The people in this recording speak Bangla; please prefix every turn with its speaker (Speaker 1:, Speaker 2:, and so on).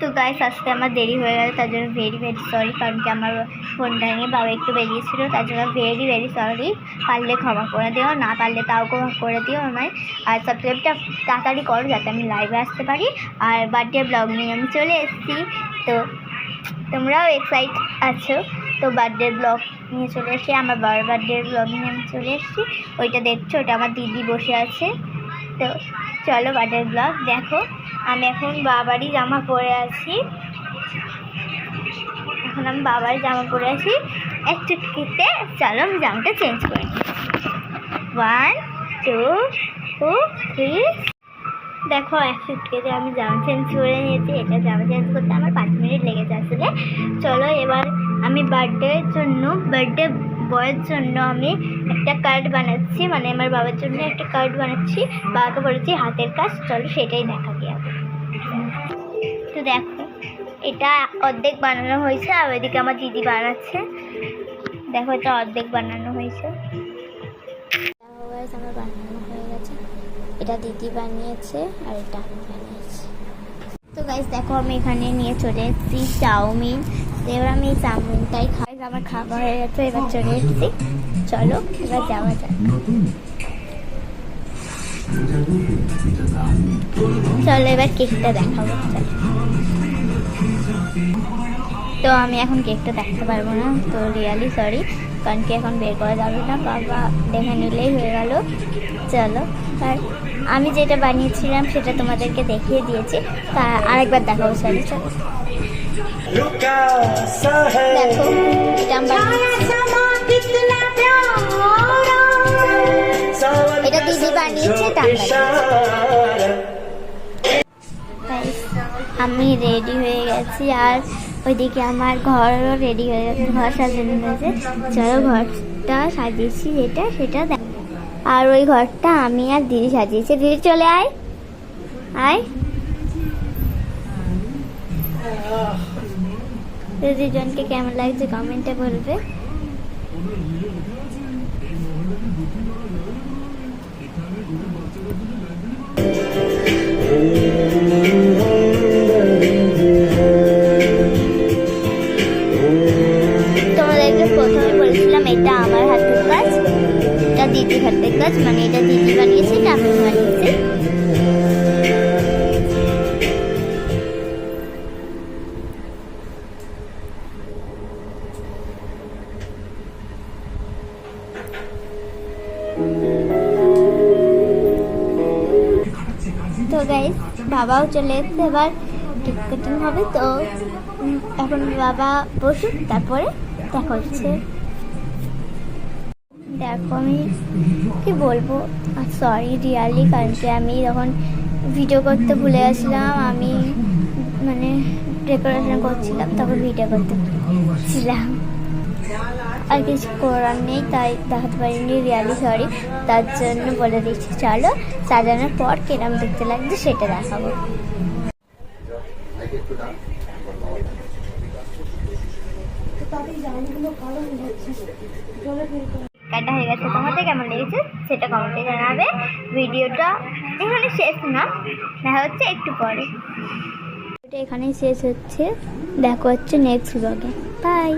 Speaker 1: তো গাইস আজকে আমার দেরি হয়ে গেল, তার জন্য ভেরি ভেরি সরি কারণ কি আমার ফোনটা নিয়ে বাবা একটু বেরিয়েছিল, তার জন্য ভেরি ভেরি সরি পারলে ক্ষমা করে দিও, না পারলে তাও ক্ষমা করে দিও আমায়। আর সাবস্ক্রাইবটা তাড়াতাড়ি করো, যাতে আমি লাইভে আসতে পারি। আর বার্থডে ব্লগ নিয়ে আমি চলে এসেছি। তো তোমরাও এক্সাইট আছো? তো বার্থডে ব্লগ নিয়ে চলে এসেছি, আমার বাবার বার্থডে ব্লগ নিয়ে আমি চলে এসেছি। ওইটা দেখছ, ওটা আমার দিদি বসে আছে। তো চলো বাটার ব্লগ। দেখো, আমি এখন বাবারই জামা পরে আছি। এখন আমি বাবার জামা পরে আছি। এক চুটকিতে চলো আমি জামাটা চেঞ্জ করে নিই। ওয়ান টু টু থ্রি দেখো, এক চুটকিতে আমি জামা চেঞ্জ করে নিয়েছি। এটা জামা চেঞ্জ করতে আমার পাঁচ মিনিট লেগেছে আসলে চলো এবার আমি বার্থডের জন্য বার্থডে বয়ের জন্য আমি একটা কার্ড বানাচ্ছি। মানে আমার বাবার জন্য একটা কার্ড বানাচ্ছি। বাবাকে বলেছি, হাতের কাজ, চলো সেটাই দেখা গিয়ে তো দেখো, এটা অর্ধেক বানানো হয়েছে, আর ওইদিকে আমার দিদি বানাচ্ছে। দেখো, এটা অর্ধেক বানানো হয়েছে। আমার বানানো হয়ে গেছে। এটা দিদি বানিয়েছে, আর এটা আমি বানিয়েছি। তো গাইজ দেখো, আমি এখানে নিয়ে চলে এসেছি চাউমিন। এবার আমি এই চাউমিনটাই আমার খাবার হয়ে গেছে এবার চলে এসেছি। চলো এবার যাওয়া যাক। চলো এবার কেকটা দেখাবো। তো আমি এখন কেকটা দেখতে পারব না। তো রিয়ালি সরি কারণ কি এখন বের করা যাবে না। বাবা দেখে নিলেই হয়ে গেল। চলো আর আমি যেটা বানিয়েছিলাম সেটা তোমাদেরকে দেখিয়ে দিয়েছি। তা আরেকবার দেখাবো সরি চলো। দেখো। এটা দিদি বানিয়েছে আমি রেডি হয়ে গেছি আর ওইদিকে আমার ঘরও রেডি হয়ে গেছে ঘর সাজানো হয়েছে। চলো ঘরটা সাজিয়েছি যেটা সেটা দেখ। আর ওই ঘরটা আমি আর দিদি সাজিয়েছি। দিদি চলে আয়। আয়। দুজনকে কেমন লাগছে কমেন্টে বলবে। প্রথমে বলেছিলাম, এটা আমার হাতের এটা দিদির হাতের কাজ মানে এটা দিদি বানিয়েছে, এটা আমি বানিয়েছি। গাইস বাবাও চলে এসছে, এবার কেক কাটিং হবে। তো এখন বাবা বসুক তারপরে দেখা হচ্ছে। দেখো আমি কি বলব? সরি রিয়ালি কারণ কি আমি যখন ভিডিও করতে ভুলে গেছিলাম, আমি মানে ডেকোরেশন করছিলাম, তখন ভিডিও করতে ছিলাম আর কিছু করার নেই, তাই দেখাতে পারিনি রিয়ালি সরি। তার জন্য বলে দিচ্ছি, চলো সাজানোর পর কিরম দেখতে লাগছে সেটা দেখাবো। কাটা হয়ে গেছে তোমাদের, কেমন লেগেছে সেটা কমেন্টে জানাবে। ভিডিওটা এখানে শেষ না, দেখা হচ্ছে একটু পরে। এখানেই শেষ হচ্ছে, দেখা হচ্ছে নেক্সট ব্লগে বাই